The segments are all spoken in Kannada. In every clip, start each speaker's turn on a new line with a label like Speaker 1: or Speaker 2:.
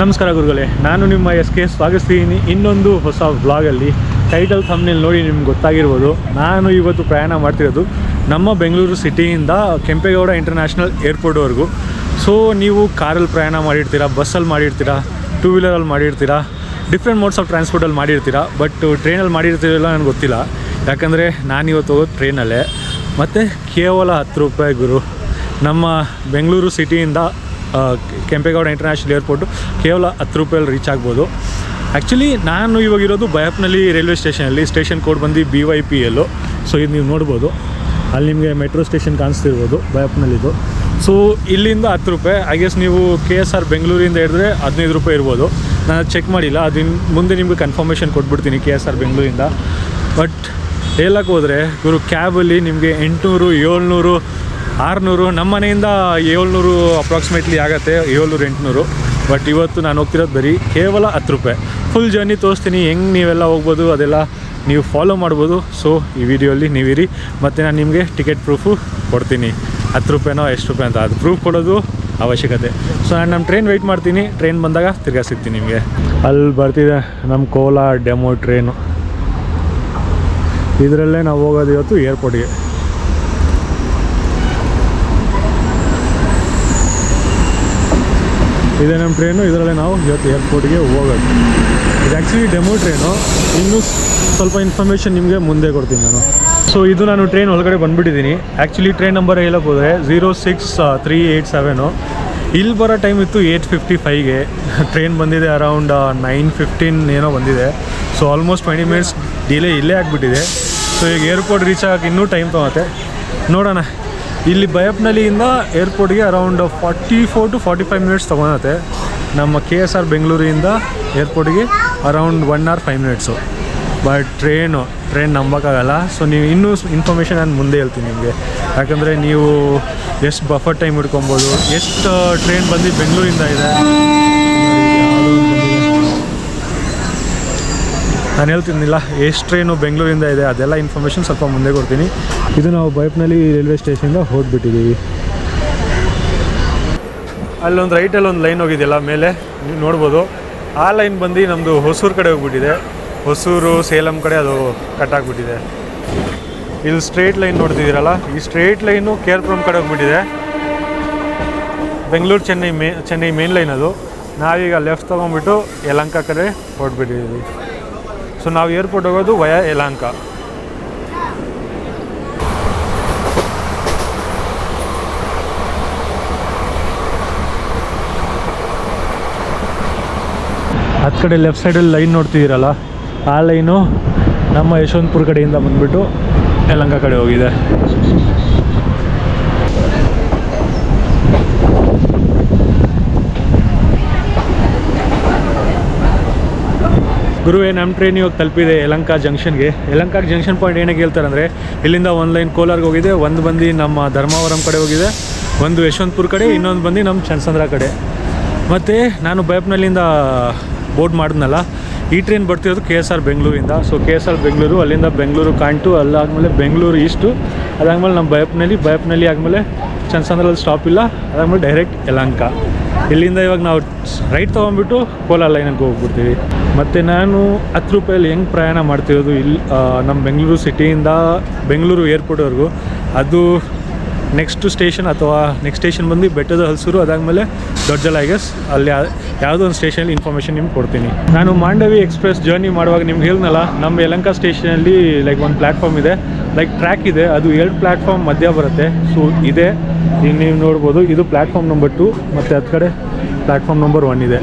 Speaker 1: ನಮಸ್ಕಾರ ಗುರುಗಳೇ, ನಾನು ನಿಮ್ಮ ಎಸ್ ಕೆ ಸ್ವಾಗತಿಸ್ತೀನಿ ಇನ್ನೊಂದು ಹೊಸ ಬ್ಲಾಗಲ್ಲಿ ಟೈಟಲ್ ಥಂಬ್ನೇಲ್ ನೋಡಿ ನಿಮ್ಗೆ ಗೊತ್ತಾಗಿರ್ಬೋದು. ನಾನು ಇವತ್ತು ಪ್ರಯಾಣ ಮಾಡ್ತಿರೋದು ನಮ್ಮ ಬೆಂಗಳೂರು ಸಿಟಿಯಿಂದ ಕೆಂಪೇಗೌಡ ಇಂಟರ್ನ್ಯಾಷನಲ್ ಏರ್ಪೋರ್ಟ್ವರೆಗೂ ಸೊ ನೀವು ಕಾರಲ್ಲಿ ಪ್ರಯಾಣ ಮಾಡಿರ್ತೀರಾ, ಬಸ್ಸಲ್ಲಿ ಮಾಡಿರ್ತೀರಾ ಟೂ ವೀಲರಲ್ಲಿ ಮಾಡಿರ್ತೀರಾ ಡಿಫ್ರೆಂಟ್ ಮೋಡ್ಸ್ ಆಫ್ ಟ್ರಾನ್ಸ್ಪೋರ್ಟಲ್ಲಿ ಮಾಡಿರ್ತೀರಾ ಬಟ್ ಟ್ರೈನಲ್ಲಿ ಮಾಡಿರ್ತೀರಲ್ಲ ನನಗೆ ಗೊತ್ತಿಲ್ಲ. ಯಾಕಂದರೆ ನಾನು ಇವತ್ತು ಹೋಗೋದು ಟ್ರೈನಲ್ಲೇ ಮತ್ತು ಕೇವಲ ಹತ್ತು ರೂಪಾಯಿ ಗುರು. ನಮ್ಮ ಬೆಂಗಳೂರು ಸಿಟಿಯಿಂದ ಕೆಂಪೇಗೌಡ ಇಂಟರ್ನ್ಯಾಷನಲ್ ಏರ್ಪೋರ್ಟು ಕೇವಲ ಹತ್ತು ರೂಪಾಯಲ್ಲಿ ರೀಚ್ ಆಗ್ಬೋದು. ಆ್ಯಕ್ಚುಲಿ ನಾನು ಇವಾಗ ಇರೋದು ಬಯಪ್ನಲ್ಲಿ ರೈಲ್ವೆ ಸ್ಟೇಷನಲ್ಲಿ ಸ್ಟೇಷನ್ ಕೋಡ್ ಬಂದು B Y P L so ಇದು ನೀವು ನೋಡ್ಬೋದು. ಅಲ್ಲಿ ನಿಮಗೆ ಮೆಟ್ರೋ ಸ್ಟೇಷನ್ ಕಾಣಿಸ್ತಿರ್ಬೋದು ಬಯಪ್ನಲ್ಲಿದ್ದು ಸೊ ಇಲ್ಲಿಂದ ಹತ್ತು ರೂಪಾಯಿ ಐ ಗೆಸ್ ನೀವು ಕೆ ಎಸ್ ಆರ್ ಬೆಂಗಳೂರಿಂದ ಹಿಡಿದ್ರೆ ಹದಿನೈದು ರೂಪಾಯಿ ಇರ್ಬೋದು. ನಾನು ಚೆಕ್ ಮಾಡಿಲ್ಲ ಅದಿನ್ ಮುಂದೆ ನಿಮಗೆ ಕನ್ಫರ್ಮೇಷನ್ ಕೊಟ್ಬಿಡ್ತೀನಿ ಕೆ ಎಸ್ ಆರ್ ಬೆಂಗಳೂರಿಂದ ಬಟ್ ಹೇಳಕ್ಕೆ ಹೋದರೆ, ಇವರು ಕ್ಯಾಬಲ್ಲಿ ನಿಮಗೆ ಎಂಟುನೂರು, ಏಳ್ನೂರು ಆರುನೂರು. ನಮ್ಮ ಮನೆಯಿಂದ ಏಳ್ನೂರು ಅಪ್ರಾಕ್ಸಿಮೇಟ್ಲಿ ಆಗುತ್ತೆ, ಏಳ್ನೂರು, ಎಂಟುನೂರು. ಬಟ್ ಇವತ್ತು ನಾನು ಹೋಗ್ತಿರೋದು ಬರೀ ಕೇವಲ ಹತ್ತು ರೂಪಾಯಿ. ಫುಲ್ ಜರ್ನಿ ತೋರಿಸ್ತೀನಿ, ಹೆಂಗೆ ನೀವೆಲ್ಲ ಹೋಗ್ಬೋದು ಅದೆಲ್ಲ ನೀವು ಫಾಲೋ ಮಾಡ್ಬೋದು. ಸೊ ಈ ವಿಡಿಯೋಲಿ ನೀವಿರಿ. ಮತ್ತು ನಾನು ನಿಮಗೆ ಟಿಕೆಟ್ ಪ್ರೂಫು ಕೊಡ್ತೀನಿ. ಹತ್ತು ರೂಪಾಯಿನೋ, ಎಷ್ಟು ರೂಪಾಯಿ ಅಂತ ಅದು ಪ್ರೂಫ್ ಕೊಡೋದು ಅವಶ್ಯಕತೆ. ಸೊ ನಾನು ನಮ್ಮ ಟ್ರೈನ್ ವೆಯ್ಟ್ ಮಾಡ್ತೀನಿ. ಟ್ರೈನ್ ಬಂದಾಗ ತಿರ್ಗಾ ಸಿಗ್ತೀನಿ ನಿಮಗೆ. ಅಲ್ಲಿ ಬರ್ತಿದೆ ನಮ್ಮ ಕೋಲಾರ ಡೆಮೋ ಟ್ರೈನು ಇದರಲ್ಲೇ ನಾವು ಹೋಗೋದು ಇವತ್ತು ಏರ್ಪೋರ್ಟ್ಗೆ ಇದೆ ನಮ್ಮ ಟ್ರೈನು ಇದರಲ್ಲೇ ನಾವು ಇವತ್ತು ಏರ್ಪೋರ್ಟ್ಗೆ ಹೋಗೋದು. ಇದು ಆ್ಯಕ್ಚುಲಿ ಡೆಮೋ ಟ್ರೈನು ಇನ್ನೂ ಸ್ವಲ್ಪ ಇನ್ಫಾರ್ಮೇಷನ್ ನಿಮಗೆ ಮುಂದೆ ಕೊಡ್ತೀನಿ ನಾನು. ಸೊ ಇದು ನಾನು ಟ್ರೈನ್ ಒಳಗಡೆ ಬಂದುಬಿಟ್ಟಿದ್ದೀನಿ. ಆ್ಯಕ್ಚುಲಿ ಟ್ರೈನ್ ನಂಬರ್ ಹೇಳಕ್ಕೆ ಹೋದರೆ zero six three eight seven ಇಲ್ಲಿ ಬರೋ ಟೈಮ್ ಇತ್ತು ಏಯ್ಟ್ ಫಿಫ್ಟಿ ಫೈವ್ಗೆ ಟ್ರೈನ್ ಬಂದಿದೆ ಅರೌಂಡ್ ನೈನ್ ಫಿಫ್ಟೀನ್ ಏನೋ ಬಂದಿದೆ. So almost twenty minutes delay ಇಲ್ಲೇ ಆಗಿಬಿಟ್ಟಿದೆ. ಸೊ ಈಗ ಏರ್ಪೋರ್ಟ್ ರೀಚ್ ಆಗಕ್ಕೆ ಇನ್ನೂ ಟೈಮ್ ತೊಗೊತ್ತೆ. ನೋಡೋಣ. ಇಲ್ಲಿ ಬಯಪ್ನಲ್ಲಿಯಿಂದ ಏರ್ಪೋರ್ಟ್ಗೆ around forty four to forty five minutes ತೊಗೊಳತ್ತೆ. ನಮ್ಮ ಕೆ ಎಸ್ ಆರ್ ಬೆಂಗಳೂರಿಂದ ಏರ್ಪೋರ್ಟ್ಗೆ around one hour five minutes but train train ನಂಬೋಕ್ಕಾಗಲ್ಲ. So ನೀವು ಇನ್ನೂ ಇನ್ಫಾರ್ಮೇಷನ್ ನಾನು ಮುಂದೆ ಹೇಳ್ತೀನಿ ನಿಮಗೆ. ಯಾಕಂದರೆ ನೀವು ಎಷ್ಟು ಬಫರ್ ಟೈಮ್ ಹಿಡ್ಕೊಬೋದು, ಎಷ್ಟು ಟ್ರೈನ್ ಬಂದು ಬೆಂಗಳೂರಿಂದ ಇದೆ. ನಾನು ಹೇಳ್ತಿದ್ದಿಲ್ಲ ಎಷ್ಟು ಟ್ರೈನು ಬೆಂಗಳೂರಿಂದ ಇದೆ, ಅದೆಲ್ಲ ಇನ್ಫಾರ್ಮೇಷನ್ ಸ್ವಲ್ಪ ಮುಂದೆ ಕೊಡ್ತೀನಿ. ಇದು ನಾವು ಬೈಪ್ನಲ್ಲಿ ರೈಲ್ವೆ ಸ್ಟೇಷನಿಂದ ಹೋಗ್ಬಿಟ್ಟಿದ್ದೀವಿ. ಅಲ್ಲೊಂದು ರೈಟಲ್ಲಿ ಒಂದು ಲೈನ್ ಹೋಗಿದೆಯಲ್ಲ, ಮೇಲೆ ನೀವು ನೋಡ್ಬೋದು. ಆ ಲೈನ್ ಬಂದು ನಮ್ಮದು ಹೊಸೂರು ಕಡೆ ಹೋಗ್ಬಿಟ್ಟಿದೆ. ಹೊಸೂರು, ಸೇಲಂ ಕಡೆ ಅದು ಕಟ್ ಆಗಿಬಿಟ್ಟಿದೆ. ಇಲ್ಲಿ ಸ್ಟ್ರೇಟ್ ಲೈನ್ ನೋಡ್ತಿದ್ದೀರಲ್ಲ, ಈ ಸ್ಟ್ರೇಟ್ ಲೈನು ಕೇರ್ಪುರಂ ಕಡೆ ಹೋಗ್ಬಿಟ್ಟಿದೆ. ಬೆಂಗಳೂರು, ಚೆನ್ನೈ ಮೇ, ಚೆನ್ನೈ ಮೇನ್ ಲೈನ್ ಅದು. ನಾವೀಗ ಲೆಫ್ಟ್ ತೊಗೊಂಡ್ಬಿಟ್ಟು ಯಲಂಕ ಕಡೆ ಹೊರಟ್ಬಿಟ್ಟಿದ್ದೀವಿ ಸೊ ನಾವು ಏರ್ಪೋರ್ಟ್ ಹೋಗೋದು ವಯಾ ಯಲಾಂಕ ಹತ್ತು ಕಡೆ ಲೆಫ್ಟ್ ಸೈಡಲ್ಲಿ ಲೈನ್ ನೋಡ್ತಿದ್ದೀರಲ್ಲ, ಆ ಲೈನು ನಮ್ಮ ಯಶವಂತಪುರ ಕಡೆಯಿಂದ ಬಂದುಬಿಟ್ಟು ಯಲಂಕ ಕಡೆ ಹೋಗಿದೆ. ಗುರುವೇ ನಮ್ಮ ಟ್ರೈನ್ ಇವಾಗ ತಲುಪಿದೆ ಯಲಂಕ ಜಂಕ್ಷನ್ಗೆ ಯಲಂಕ ಜಂಕ್ಷನ್ ಪಾಯಿಂಟ್ ಏನಕ್ಕೆ ಹೇಳ್ತಾರೆ ಅಂದರೆ, ಇಲ್ಲಿಂದ ಒಂದು ಲೈನ್ ಕೋಲಾರ್ಗೆ ಹೋಗಿದೆ, ಒಂದು ಬಂದು ನಮ್ಮ ಧರ್ಮಾವರಂ ಕಡೆ ಹೋಗಿದೆ, ಒಂದು ಯಶವಂತಪುರ ಕಡೆ, ಇನ್ನೊಂದು ಬಂದು ನಮ್ಮ ಚನ್ಸಂದ್ರ ಕಡೆ. ಮತ್ತು ನಾನು ಬೈಪ್ನಲ್ಲಿಂದ ಬೋರ್ಡ್ ಮಾಡಿದ್ನಲ್ಲ, ಈ ಟ್ರೈನ್ ಬರ್ತಿರೋದು ಕೆ ಎಸ್ ಆರ್ ಬೆಂಗಳೂರಿಂದ so K S R Bengaluru ಅಲ್ಲಿಂದ ಬೆಂಗಳೂರು ಕಾಂಟು, ಅಲ್ಲಾದಮೇಲೆ ಬೆಂಗಳೂರು ಈಸ್ಟು ಅದಾದಮೇಲೆ ನಮ್ಮ ಬೈಪ್ನಲ್ಲಿ ಬೈಪ್ನಲ್ಲಿ ಆದಮೇಲೆ ಚನ್ಸಂದ್ರಲ್ಲಿ ಸ್ಟಾಪ್ ಇಲ್ಲ, ಅದಾದಮೇಲೆ ಡೈರೆಕ್ಟ್ ಯಲಹಂಕ ಇಲ್ಲಿಂದ ಇವಾಗ ನಾವು ರೈಟ್ ತೊಗೊಂಡ್ಬಿಟ್ಟು ಕೋಲಾರ ಲೈನಿಗೆ ಹೋಗ್ಬಿಡ್ತೀವಿ. ಮತ್ತು ನಾನು ಹತ್ತು ರೂಪಾಯಲ್ಲಿ ಹೆಂಗೆ ಪ್ರಯಾಣ ಮಾಡ್ತಿರೋದು ಇಲ್ಲಿ ನಮ್ಮ ಬೆಂಗಳೂರು ಸಿಟಿಯಿಂದ ಬೆಂಗಳೂರು ಏರ್ಪೋರ್ಟ್ವರೆಗೂ ಅದು ನೆಕ್ಸ್ಟ್ ಸ್ಟೇಷನ್ ಅಥವಾ ನೆಕ್ಸ್ಟ್ ಸ್ಟೇಷನ್ ಬಂದು ಬೆಟ್ಟದ ಹಲಸೂರು, ಅದಾದಮೇಲೆ ದೊಡ್ಡಜಲ ಗೆಸ್ ಅಲ್ಲಿ ಯಾವುದೋ ಒಂದು ಸ್ಟೇಷನಲ್ಲಿ ಇನ್ಫಾರ್ಮೇಷನ್ ನಿಮ್ಗೆ ಕೊಡ್ತೀನಿ. ನಾನು ಮಾಂಡವಿ ಎಕ್ಸ್ಪ್ರೆಸ್ ಜರ್ನಿ ಮಾಡುವಾಗ ನಿಮ್ಗೆ ಹೇಳ್ನಲ್ಲ ನಮ್ಮ ಯಲಂಕ ಸ್ಟೇಷನಲ್ಲಿ ಲೈಕ್ ಒಂದು ಪ್ಲ್ಯಾಟ್ಫಾರ್ಮ್ ಇದೆ. ಲೈಕ್ ಟ್ರ್ಯಾಕ್ ಇದೆ, ಅದು ಎರಡು ಪ್ಲ್ಯಾಟ್ಫಾರ್ಮ್ ಮಧ್ಯ ಬರುತ್ತೆ. ಸೊ ಇದೆ. ಈಗ ನೀವು ನೋಡ್ಬೋದು, ಇದು ಪ್ಲ್ಯಾಟ್ಫಾರ್ಮ್ ನಂಬರ್ ಟು ಮತ್ತು ಅದ ಕಡೆ ಪ್ಲ್ಯಾಟ್ಫಾರ್ಮ್ ನಂಬರ್ ಒನ್ ಇದೆ.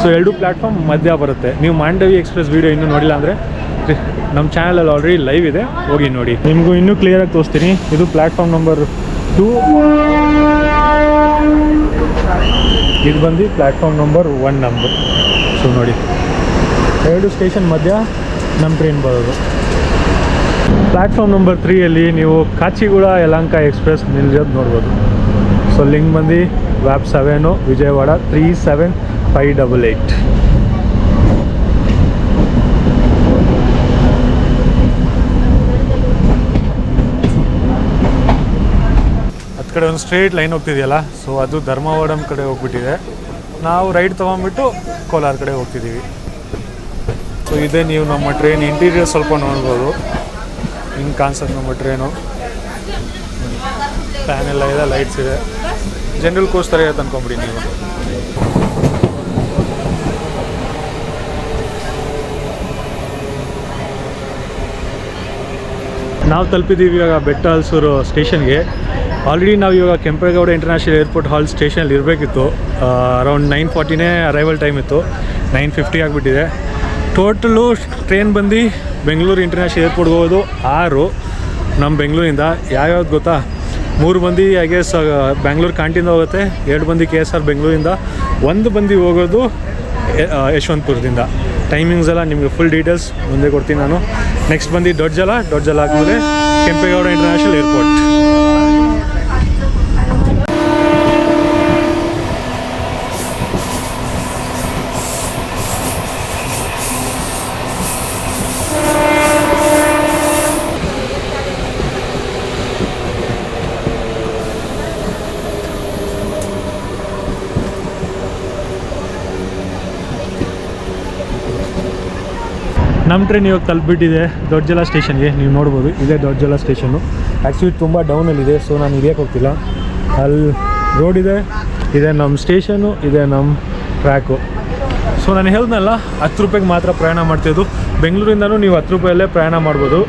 Speaker 1: ಸೊ ಎರಡು ಪ್ಲ್ಯಾಟ್ಫಾರ್ಮ್ ಮಧ್ಯ ಬರುತ್ತೆ. ನೀವು ಮಾಂಡವಿ ಎಕ್ಸ್ಪ್ರೆಸ್ ವೀಡಿಯೋ ಇನ್ನೂ ನೋಡಿಲ್ಲ ಅಂದರೆ ನಮ್ಮ ಚಾನಲಲ್ಲಿ ಆಲ್ರೆಡಿ ಲೈವ್ ಇದೆ. ಹೋಗಿ ನೋಡಿ. ನಿಮಗೂ ಇನ್ನೂ ಕ್ಲಿಯರಾಗಿ ತೋರಿಸ್ತೀನಿ. ಇದು ಪ್ಲ್ಯಾಟ್ಫಾರ್ಮ್ ನಂಬರ್ ಟು ಇದು ಬಂದು platform number one number so ನೋಡಿ. ಎರಡು ಸ್ಟೇಷನ್ ಮಧ್ಯ ನಮ್ಮ ಟ್ರೈನ್ ಬರೋದು. ಪ್ಲ್ಯಾಟ್ಫಾರ್ಮ್ ನಂಬರ್ ತ್ರೀಯಲ್ಲಿ ನೀವು ಕಾಚಿಗುಡ ಯಲಂಕ ಎಕ್ಸ್ಪ್ರೆಸ್ ನಿಲ್ಲಿರೋದು ನೋಡ್ಬೋದು. ಸೊ ಲಿಂಕ್ ಬಂದು ವ್ಯಾಪ್ seven Vijayawada three seven five double eight ಹತ್ತು ಕಡೆ ಒಂದು ಸ್ಟ್ರೇಟ್ ಲೈನ್ ಹೋಗ್ತಿದೆಯಲ್ಲ ಸೊ ಅದು ಧರ್ಮವಾಡಂ ಕಡೆ ಹೋಗ್ಬಿಟ್ಟಿದೆ. ನಾವು ರೈಡ್ ತೊಗೊಂಡ್ಬಿಟ್ಟು ಕೋಲಾರ ಕಡೆ ಹೋಗ್ತಿದ್ದೀವಿ. ಸೊ ಇದೇ ನೀವು ನಮ್ಮ ಟ್ರೈನ್ ಇಂಟೀರಿಯರ್ ಸ್ವಲ್ಪ ನೋಡ್ಬೋದು. ಹಿಂಗೆ ಕಾಣಿಸೋದು ನಮ್ಮ ಟ್ರೈನು. ಫ್ಯಾನ್ ಎಲ್ಲ ಇದೆ, ಲೈಟ್ಸ್ ಇದೆ. ಜನರಲ್ ಕೋಚ್ ಥರ ಇರುತ್ತೆ ಅನ್ಕೊಂಬಿಡಿ ನೀವು. ನಾವು ತಲುಪಿದ್ದೀವಿ ಇವಾಗ ಬೆಟ್ಟ ಹಲ್ಸೂರು ಸ್ಟೇಷನ್ಗೆ. ಆಲ್ರೆಡಿ ನಾವು ಇವಾಗ ಕೆಂಪೇಗೌಡ ಇಂಟರ್ನ್ಯಾಷನಲ್ ಏರ್ಪೋರ್ಟ್ ಹಾಲ್ ಸ್ಟೇಷನಲ್ಲಿ ಇರಬೇಕಿತ್ತು. ಅರೌಂಡ್ ನೈನ್ ಫಾರ್ಟಿನೇ ಅರೈವಲ್ ಟೈಮ್ ಇತ್ತು. ನೈನ್ ಫಿಫ್ಟಿ ಆಗಿಬಿಟ್ಟಿದೆ. ಟೋಟಲು ಟ್ರೈನ್ ಬಂದು ಬೆಂಗಳೂರು ಇಂಟರ್ನ್ಯಾಷನಲ್ ಏರ್ಪೋರ್ಟ್ಗೆ ಹೋಗೋದು ಆರು ನಮ್ಮ ಬೆಂಗಳೂರಿಂದ. ಯಾವ್ಯಾವ್ದು ಗೊತ್ತಾ? ಮೂರು ಮಂದಿ ಐ ಗೆಸ್ ಬ್ಯಾಂಗ್ಳೂರು ಕಾಂಟಿಂದ ಹೋಗುತ್ತೆ, ಎರಡು ಮಂದಿ ಕೆ ಎಸ್ ಆರ್ ಬೆಂಗಳೂರಿಂದ. ಒಂದು ಮಂದಿ ಹೋಗೋದು ಯಶವಂತಪುರದಿಂದ. ಟೈಮಿಂಗ್ಸ್ ಎಲ್ಲ ನಿಮಗೆ ಫುಲ್ ಡೀಟೇಲ್ಸ್ ಮುಂದೆ ಕೊಡ್ತೀನಿ ನಾನು. ನೆಕ್ಸ್ಟ್ ಬಂದು ದೊಡ್ಡ ಜಲ ದೊಡ್ಡ ಜಲ ಆದಮೇಲೆ ಕೆಂಪೇಗೌಡ ಇಂಟರ್ನ್ಯಾಷನಲ್ ಏರ್ಪೋರ್ಟ್ ನಮ್ಮ ಟ್ರೈನ್ ಇವಾಗ ತಲುಪಿಬಿಟ್ಟಿದೆ ದೊಡ್ಡಜಲ ಸ್ಟೇಷನ್ಗೆ, ನೀವು ನೋಡ್ಬೋದು, ಇದೇ ದೊಡ್ಡಜಲ ಸ್ಟೇಷನ್ನು. ಆ್ಯಕ್ಚುಲಿ ತುಂಬ ಡೌನಲ್ಲಿದೆ ಸೊ ನಾನು ಇಳಿಯೋಕೆ ಹೋಗ್ತಿಲ್ಲ. ಅಲ್ಲಿ ರೋಡ್ ಇದೆ ಇದೆ ನಮ್ಮ ಸ್ಟೇಷನು, ಇದೆ ನಮ್ಮ ಟ್ರ್ಯಾಕು ಸೊ ನಾನು ಹೇಳ್ದಲ್ಲ ಹತ್ತು ರೂಪಾಯಿಗೆ ಮಾತ್ರ ಪ್ರಯಾಣ ಮಾಡ್ತಿದ್ದು ಬೆಂಗಳೂರಿಂದನೂ ನೀವು ಹತ್ತು ರೂಪಾಯಲ್ಲೇ ಪ್ರಯಾಣ ಮಾಡ್ಬೋದು.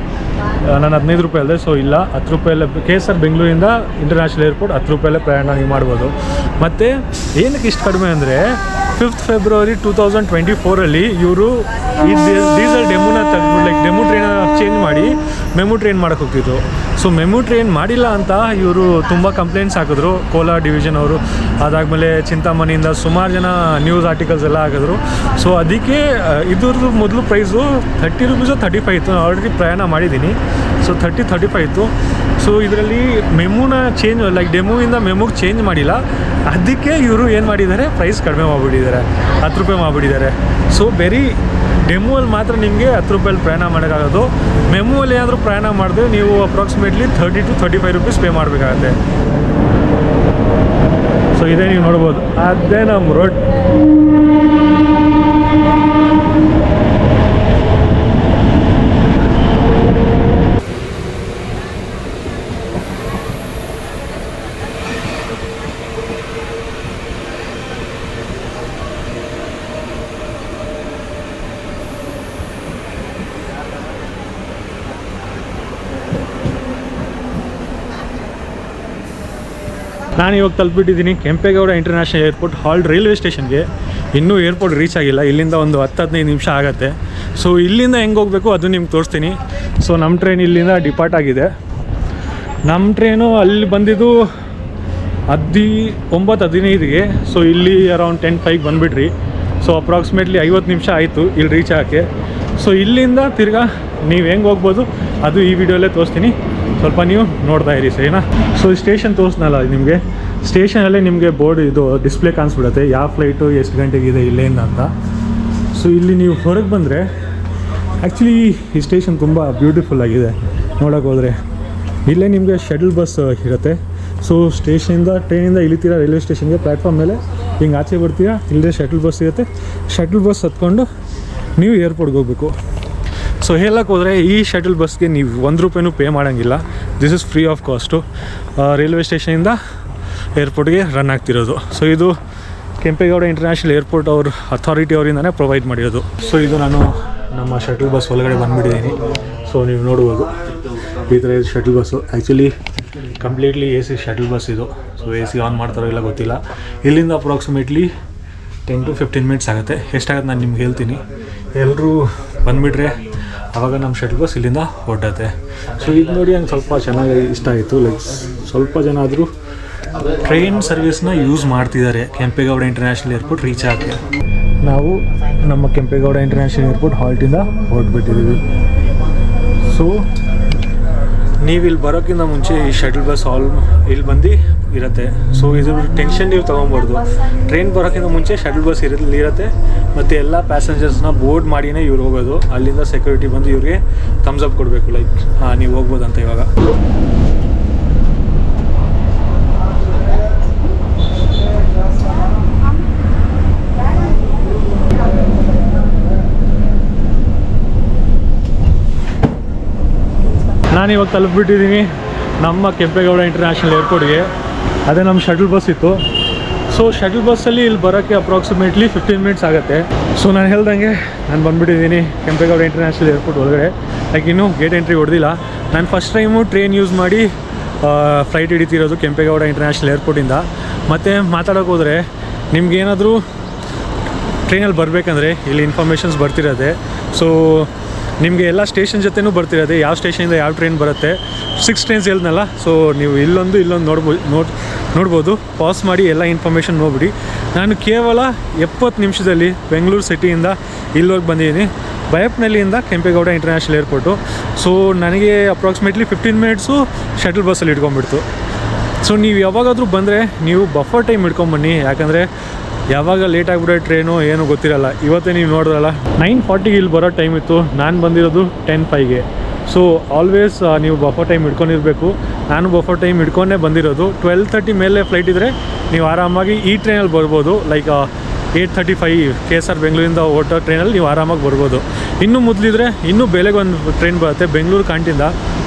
Speaker 1: ನಾನು ಹದಿನೈದು ರೂಪಾಯಿ ಅಲ್ಲದೆ ಸೊ ಇಲ್ಲ, ಹತ್ತು ರೂಪಾಯಲ್ಲೇ ಕೆ ಎಸ್ ಆರ್ ಬೆಂಗಳೂರಿಂದ ಇಂಟರ್ನ್ಯಾಷನಲ್ ಏರ್ಪೋರ್ಟ್ ಹತ್ತು ರೂಪಾಯಲ್ಲೇ ಪ್ರಯಾಣ ನೀವು ಮಾಡ್ಬೋದು. ಮತ್ತು, ಏನಕ್ಕೆ ಇಷ್ಟು ಕಡಿಮೆ ಅಂದರೆ fifth February two thousand twenty ಫೋರಲ್ಲಿ ಇವರು ಈ ಡೀಸೆಲ್ ಡೆಮೋನ ತೆಗೆದು ಲೈಕ್ ಡೆಮೋ ಟ್ರೈನ ಚೇಂಜ್ ಮಾಡಿ ಮೆಮು ಟ್ರೈನ್ ಮಾಡೋಕೆ ಹೋಗ್ತಿದ್ರು. ಸೊ ಮೆಮು ಟ್ರೈನ್ ಮಾಡಿಲ್ಲ ಅಂತ ಇವರು ತುಂಬ ಕಂಪ್ಲೇಂಟ್ಸ್ ಹಾಕಿದ್ರು. ಕೋಲಾರ ಡಿವಿಷನ್ ಅವರು, ಅದಾದಮೇಲೆ ಚಿಂತಾಮಣಿಯಿಂದ ಸುಮಾರು ಜನ ನ್ಯೂಸ್ ಆರ್ಟಿಕಲ್ಸ್ ಎಲ್ಲ ಹಾಕಿದ್ರು. ಸೊ ಅದಕ್ಕೆ ಇದ್ರದ್ದು ಮೊದಲು price thirty rupees thirty five ಇತ್ತು ಆಲ್ರೆಡಿ ಪ್ರಯಾಣ ಮಾಡಿದ್ದೀನಿ. ಸೊ ಥರ್ಟಿ ಥರ್ಟಿ ಫೈವ್ ಇತ್ತು. ಸೊ ಇದರಲ್ಲಿ ಮೆಮೊನ ಚೇಂಜ್ ಲೈಕ್ ಡೆಮೋಯಿಂದ ಮೆಮುಗೆ ಚೇಂಜ್ ಮಾಡಿಲ್ಲ. ಅದಕ್ಕೆ ಇವರು ಏನು ಮಾಡಿದ್ದಾರೆ? ಪ್ರೈಸ್ ಕಡಿಮೆ ಮಾಡಿಬಿಟ್ಟಿದ್ದಾರೆ. ಹತ್ತು ರೂಪಾಯಿ ಮಾಡಿಬಿಟ್ಟಿದ್ದಾರೆ. ಸೊ ಬೆರಿ ಡೆಮೋ ಅಲ್ಲಿ ಮಾತ್ರ ನಿಮಗೆ ಹತ್ತು ರೂಪಾಯಲ್ಲಿ ಪ್ರಯಾಣ ಮಾಡೋಕ್ಕಾಗೋದು. ಮೆಮೋಲ್ಲಿ ಏನಾದರೂ ಪ್ರಯಾಣ ಮಾಡಿದ್ರೆ ನೀವು approximately thirty to thirty five rupees pay ಮಾಡಬೇಕಾಗತ್ತೆ. ಸೊ ಇದೇ ನೀವು ನೋಡ್ಬೋದು. ಅದೇ ನಮ್ಮ ರೋಡ್ ನಾನು ಇವಾಗ ತಲುಪಿಟ್ಟಿದ್ದೀನಿ Kempegowda international airport halt railway ಸ್ಟೇಷನ್ಗೆ. ಇನ್ನೂ ಏರ್ಪೋರ್ಟ್ ರೀಚ್ ಆಗಿಲ್ಲ. ಇಲ್ಲಿಂದ ಒಂದು ಹತ್ತು ಹದಿನೈದು ನಿಮಿಷ ಆಗುತ್ತೆ. ಸೊ ಇಲ್ಲಿಂದ ಹೆಂಗೆ ಹೋಗಬೇಕು ಅದು ನಿಮ್ಗೆ ತೋರಿಸ್ತೀನಿ. ಸೊ ನಮ್ಮ ಟ್ರೈನ್ ಇಲ್ಲಿಂದ ಡಿಪಾರ್ಟ್ ಆಗಿದೆ. ನಮ್ಮ ಟ್ರೈನು ಅಲ್ಲಿ ಬಂದಿದ್ದು ಹದಿ ಒಂಬತ್ತು, ಹದಿನೈದಿಗೆ. ಸೊ ಇಲ್ಲಿ ಅರೌಂಡ್ ಟೆನ್ ಫೈವ್ ಬಂದುಬಿಡ್ರಿ ಸೊ ಅಪ್ರಾಕ್ಸಿಮೇಟ್ಲಿ ಐವತ್ತು ನಿಮಿಷ ಆಯಿತು ಇಲ್ಲಿ ರೀಚ್ ಆಗೋಕ್ಕೆ. ಸೊ ಇಲ್ಲಿಂದ ತಿರ್ಗಾ ನೀವು ಹೆಂಗೆ ಹೋಗ್ಬೋದು ಅದು ಈ ವಿಡಿಯೋಲ್ಲೇ ತೋರಿಸ್ತೀನಿ. ಸ್ವಲ್ಪ ನೀವು ನೋಡ್ತಾ ಇರಿ, ಸರಿನಾ? ಸೊ ಈ ಸ್ಟೇಷನ್ ತೋರಿಸ್ನಲ್ಲ ನಿಮಗೆ? ಸ್ಟೇಷನಲ್ಲೇ ನಿಮಗೆ ಬೋರ್ಡ್ ಇದು ಡಿಸ್ಪ್ಲೇ ಕಾಣಿಸ್ಬಿಡುತ್ತೆ. ಯಾವ ಫ್ಲೈಟು ಎಷ್ಟು ಗಂಟೆಗಿದೆ, ಇಲ್ಲೇನು ಅಂತ. ಸೊ ಇಲ್ಲಿ ನೀವು ಹೊರಗೆ ಬಂದರೆ ಆ್ಯಕ್ಚುಲಿ ಈ ಸ್ಟೇಷನ್ ತುಂಬ ಬ್ಯೂಟಿಫುಲ್ ಆಗಿದೆ. ನೋಡೋಕೆ ಹೋದರೆ. ಇಲ್ಲೇ ನಿಮಗೆ ಶಟಲ್ ಬಸ್ ಇರುತ್ತೆ. ಸೊ ಸ್ಟೇಷನಿಂದ ಟ್ರೈನಿಂದ ಇಳಿತೀರಾ ರೈಲ್ವೆ ಸ್ಟೇಷನ್ಗೆ ಪ್ಲ್ಯಾಟ್ಫಾರ್ಮ್ ಮೇಲೆ ಹಿಂಗೆ ಆಚೆ ಬರ್ತೀರಾ ಇಲ್ಲದೆ ಶಟಲ್ ಬಸ್ ಇರುತ್ತೆ. ಶಟಲ್ ಬಸ್ ಹತ್ಕೊಂಡು ನೀವು ಏರ್ಪೋರ್ಟ್ಗೆ ಹೋಗಬೇಕು. ಸೊ ಹೇಳಕ್ಕೆ ಹೋದರೆ ಈ ಶಟಲ್ ಬಸ್ಗೆ ನೀವು ಒಂದು ರೂಪಾಯಿನೂ ಪೇ ಮಾಡೋಂಗಿಲ್ಲ. This is free of cost railway ಸ್ಟೇಷನಿಂದ ಏರ್ಪೋರ್ಟ್ಗೆ ರನ್ ಆಗ್ತಿರೋದು. ಸೊ ಇದು ಕೆಂಪೇಗೌಡ ಇಂಟರ್ನ್ಯಾಷನಲ್ ಏರ್ಪೋರ್ಟ್ ಅವ್ರ ಅಥಾರಿಟಿ ಅವರಿಂದನೇ ಪ್ರೊವೈಡ್ ಮಾಡಿರೋದು. ಸೊ ಇದು ನಾನು ನಮ್ಮ ಶಟಲ್ ಬಸ್ ಒಳಗಡೆ ಬಂದುಬಿಟ್ಟಿದ್ದೀನಿ. ಸೊ ನೀವು ನೋಡ್ಬೋದು. ಈ ಥರ ಇದು shuttle bus actually completely A C shuttle bus ಇದು. ಸೊ ಎ ಸಿ ಆನ್ ಮಾಡ್ತಾರೋ ಇಲ್ಲ ಗೊತ್ತಿಲ್ಲ. ಇಲ್ಲಿಂದ approximately ten to fifteen minutes ಆಗುತ್ತೆ. ಎಷ್ಟಾಗುತ್ತೆ ನಾನು ನಿಮ್ಗೆ ಹೇಳ್ತೀನಿ. ಎಲ್ಲರೂ ಬಂದುಬಿಟ್ರೆ ಆವಾಗ ನಮ್ಮ ಶಟಲ್ ಬಸ್ ಇಲ್ಲಿಂದ ಹೊರಟತ್ತೆ ಸೊ ಇದು ನೋಡಿ ನಂಗೆ ಸ್ವಲ್ಪ ಚೆನ್ನಾಗಿ ಇಷ್ಟ ಆಯಿತು. ಲೈಕ್ ಸ್ವಲ್ಪ ಜನ ಆದರೂ ಟ್ರೈನ್ ಸರ್ವಿಸ್ನ ಯೂಸ್ ಮಾಡ್ತಿದ್ದಾರೆ. ಕೆಂಪೇಗೌಡ ಇಂಟರ್ನ್ಯಾಷನಲ್ ಏರ್ಪೋರ್ಟ್ ರೀಚ್ ಆಗಿ ನಾವು ನಮ್ಮ ಕೆಂಪೇಗೌಡ ಇಂಟರ್ನ್ಯಾಷನಲ್ ಏರ್ಪೋರ್ಟ್ ಹಾಲ್ಟಿಂದ ಹೊರಟ್ಬಿಟ್ಟಿದ್ದೀವಿ. ಸೊ ನೀವು ಇಲ್ಲಿ ಬರೋಕ್ಕಿಂತ ಮುಂಚೆ ಈ ಶಟಲ್ ಬಸ್ ಆಲ್ ಇಲ್ಲಿ ಬಂದು ಇರುತ್ತೆ. ಸೊ ಇದ್ರ ಟೆನ್ಷನ್ ನೀವು ತೊಗೊಬಾರ್ದು. ಟ್ರೈನ್ ಬರೋಕ್ಕಿಂತ ಮುಂಚೆ ಶಟಲ್ ಬಸ್ ಇರಲಿ ಇರುತ್ತೆ. ಮತ್ತು ಎಲ್ಲ ಪ್ಯಾಸೆಂಜರ್ಸ್ನ ಬೋರ್ಡ್ ಮಾಡಿನೇ ಇವ್ರು ಹೋಗೋದು. ಅಲ್ಲಿಂದ ಸೆಕ್ಯೂರಿಟಿ ಬಂದು ಇವ್ರಿಗೆ ಥಮ್ಸ್ ಅಪ್ ಕೊಡಬೇಕು ಲೈಕ್ ಹಾಂ, ನೀವು ಹೋಗ್ಬೋದಂತ ಇವಾಗ. ನಾನಿವಾಗ ತಲುಪಿಬಿಟ್ಟಿದ್ದೀನಿ ನಮ್ಮ ಕೆಂಪೇಗೌಡ ಇಂಟರ್ನ್ಯಾಷನಲ್ ಏರ್ಪೋರ್ಟ್ಗೆ ಅದೇ ನಮ್ಮ ಶಟಲ್ ಬಸ್ ಇತ್ತು. ಸೊ ಶಟಲ್ ಬಸ್ಸಲ್ಲಿ ಇಲ್ಲಿ ಬರೋಕ್ಕೆ ಅಪ್ರಾಕ್ಸಿಮೇಟ್ಲಿ ಫಿಫ್ಟೀನ್ ಮಿನಿಟ್ಸ್ ಆಗುತ್ತೆ. ಸೊ ನಾನು ಹೇಳ್ದಂಗೆ ನಾನು ಬಂದುಬಿಟ್ಟಿದ್ದೀನಿ ಕೆಂಪೇಗೌಡ ಇಂಟರ್ನ್ಯಾಷನಲ್ ಏರ್ಪೋರ್ಟ್ ಒಳಗಡೆ. ಲೈಕ್ ಇನ್ನೂ ಗೇಟ್ ಎಂಟ್ರಿ ಹೊಡೆದಿಲ್ಲ. ನಾನು ಫಸ್ಟ್ ಟೈಮು ಟ್ರೈನ್ ಯೂಸ್ ಮಾಡಿ ಫ್ಲೈಟ್ ಹಿಡಿತಿರೋದು ಕೆಂಪೇಗೌಡ ಇಂಟರ್ನ್ಯಾಷನಲ್ ಏರ್ಪೋರ್ಟಿಂದ ಮತ್ತು ಮಾತಾಡೋಕೆ ಹೋದರೆ ನಿಮ್ಗೇನಾದರೂ ಟ್ರೈನಲ್ಲಿ ಬರಬೇಕಂದ್ರೆ ಇಲ್ಲಿ ಇನ್ಫಾರ್ಮೇಷನ್ಸ್ ಬರ್ತಿರೋದೆ ಸೊ ನಿಮಗೆ ಎಲ್ಲ ಸ್ಟೇಷನ್ ಜೊತೆನೂ ಬರ್ತಿರೋದೆ, ಯಾವ ಸ್ಟೇಷನಿಂದ ಯಾವ ಟ್ರೈನ್ ಬರುತ್ತೆ. ಸಿಕ್ಸ್ ಟ್ರೈನ್ಸ್ ಹೇಳ್ದನಲ್ಲ ಸೊ ನೀವು ಇಲ್ಲೊಂದು ಇಲ್ಲೊಂದು ನೋಡ್ಬೋದು ನೋಡ್, ನೋಡ್ಬೋದು. ಪಾಸ್ ಮಾಡಿ ಎಲ್ಲ ಇನ್ಫಾರ್ಮೇಷನ್ ನೋಡ್ಬಿಡಿ. ನಾನು ಕೇವಲ ಎಪ್ಪತ್ತು ನಿಮಿಷದಲ್ಲಿ ಬೆಂಗಳೂರು ಸಿಟಿಯಿಂದ ಇಲ್ಲಿವರೆಗೆ ಬಂದಿದ್ದೀನಿ. ಬಯಪ್ನಳ್ಳಿಯಿಂದ ಕೆಂಪೇಗೌಡ ಇಂಟರ್ನ್ಯಾಷನಲ್ ಏರ್ಪೋರ್ಟು ಸೊ ನನಗೆ ಅಪ್ರಾಕ್ಸಿಮೇಟ್ಲಿ ಫಿಫ್ಟೀನ್ ಮಿನಿಟ್ಸು ಶಟಲ್ ಬಸ್ಸಲ್ಲಿ ಇಟ್ಕೊಂಡ್ಬಿಡ್ತು. ಸೊ ನೀವು ಯಾವಾಗಾದರೂ ಬಂದರೆ ನೀವು ಬಫರ್ ಟೈಮ್ ಇಟ್ಕೊಂಬನ್ನಿ ಯಾಕಂದರೆ ಯಾವಾಗ ಲೇಟ್ ಆಗಿಬಿಡೋ ಟ್ರೈನು ಏನು ಗೊತ್ತಿರಲ್ಲ. ಇವತ್ತೇ ನೀವು ನೋಡಿದ್ರಲ್ಲ ನೈನ್ ಫಾರ್ಟಿಗೆ ಇಲ್ಲಿ ಬರೋ ಟೈಮ್ ಇತ್ತು. ನಾನು ಬಂದಿರೋದು ಟೆನ್ ಫೈವ್ಗೆ ಸೊ ಆಲ್ವೇಸ್ ನೀವು ಬಫರ್ ಟೈಮ್ ಇಟ್ಕೊಂಡಿರಬೇಕು ನಾನು ಬಫರ್ ಟೈಮ್ ಇಟ್ಕೊಂಡೇ ಬಂದಿರೋದು. ಟ್ವೆಲ್ ತರ್ಟಿ ಮೇಲೆ ಫ್ಲೈಟ್ ಇದ್ದರೆ ನೀವು ಆರಾಮಾಗಿ ಈ ಟ್ರೈನಲ್ಲಿ ಬರ್ಬೋದು. Like eight thirty five K S R ಬೆಂಗಳೂರಿಂದ ಓಟೋ ಟ್ರೈನಲ್ಲಿ ನೀವು ಆರಾಮಾಗಿ ಬರ್ಬೋದು. ಇನ್ನೂ ಮೊದಲಿದ್ರೆ, ಇನ್ನೂ ಬೆಳಗ್ಗೆ ಒಂದು ಟ್ರೈನ್ ಬರುತ್ತೆ ಬೆಂಗಳೂರು ಕಾಂಟಿಂದ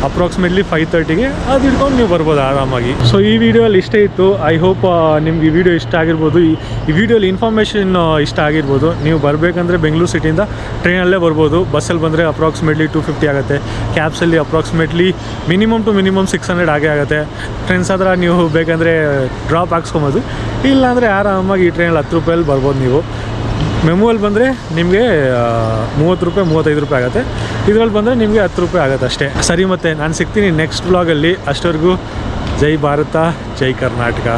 Speaker 1: ಅಪ್ರಾಕ್ಸಿಮೇಟ್ಲಿ ಫೈವ್ ತರ್ಟಿಗೆ ಅದು ಹಿಡ್ಕೊಂಡು ನೀವು ಬರ್ಬೋದು ಆರಾಮಾಗಿ. ಸೊ ಈ ವಿಡಿಯೋಲ್ಲಿ ಇಷ್ಟೇ ಇತ್ತು. ಐ ಹೋಪ್ ನಿಮ್ಗೆ ಈ ವಿಡಿಯೋ ಇಷ್ಟ ಆಗಿರ್ಬೋದು. ಈ ಈ ವಿಡಿಯೋಲಿ ಇನ್ಫಾರ್ಮೇಷನ್ ಇಷ್ಟ ಆಗಿರ್ಬೋದು. ನೀವು ಬರಬೇಕಂದ್ರೆ ಬೆಂಗಳೂರು ಸಿಟಿಯಿಂದ ಟ್ರೈನಲ್ಲೇ ಬರ್ಬೋದು. ಬಸ್ಸಲ್ಲಿ ಬಂದರೆ ಅಪ್ರಾಕ್ಸಿಮೇಟ್ಲಿ ಟು ಫಿಫ್ಟಿ ಆಗುತ್ತೆ. ಕ್ಯಾಬ್ಸಲ್ಲಿ approximately minimum two minimum six hundred ಆಗೇ ಆಗುತ್ತೆ. ಫ್ರೆಂಡ್ಸ್ ಹತ್ರ ನೀವು ಬೇಕಂದರೆ ಡ್ರಾಪ್ ಹಾಕ್ಸ್ಕೊಬೋದು. ಇಲ್ಲಾಂದರೆ ಆರಾಮಾಗಿ ಈ ಟ್ರೈನಲ್ಲಿ ಹತ್ತು ರೂಪಾಯಲ್ಲಿ ಬರ್ಬೋದು ನೀವು. ಮೆಮುವಲ್ಲಿ ಬಂದರೆ ನಿಮಗೆ ಮೂವತ್ತು ರೂಪಾಯಿ, ಮೂವತ್ತೈದು ರೂಪಾಯಿ ಆಗುತ್ತೆ. ಇದರಲ್ಲಿ ಬಂದರೆ ನಿಮಗೆ ಹತ್ತು ರೂಪಾಯಿ ಆಗುತ್ತೆ ಅಷ್ಟೇ. ಸರಿ ಮತ್ತೆ, ನಾನು ಸಿಗ್ತೀನಿ ನೆಕ್ಸ್ಟ್ ಬ್ಲಾಗಲ್ಲಿ ಅಷ್ಟವರೆಗೂ ಜೈ ಭಾರತ, ಜೈ ಕರ್ನಾಟಕ.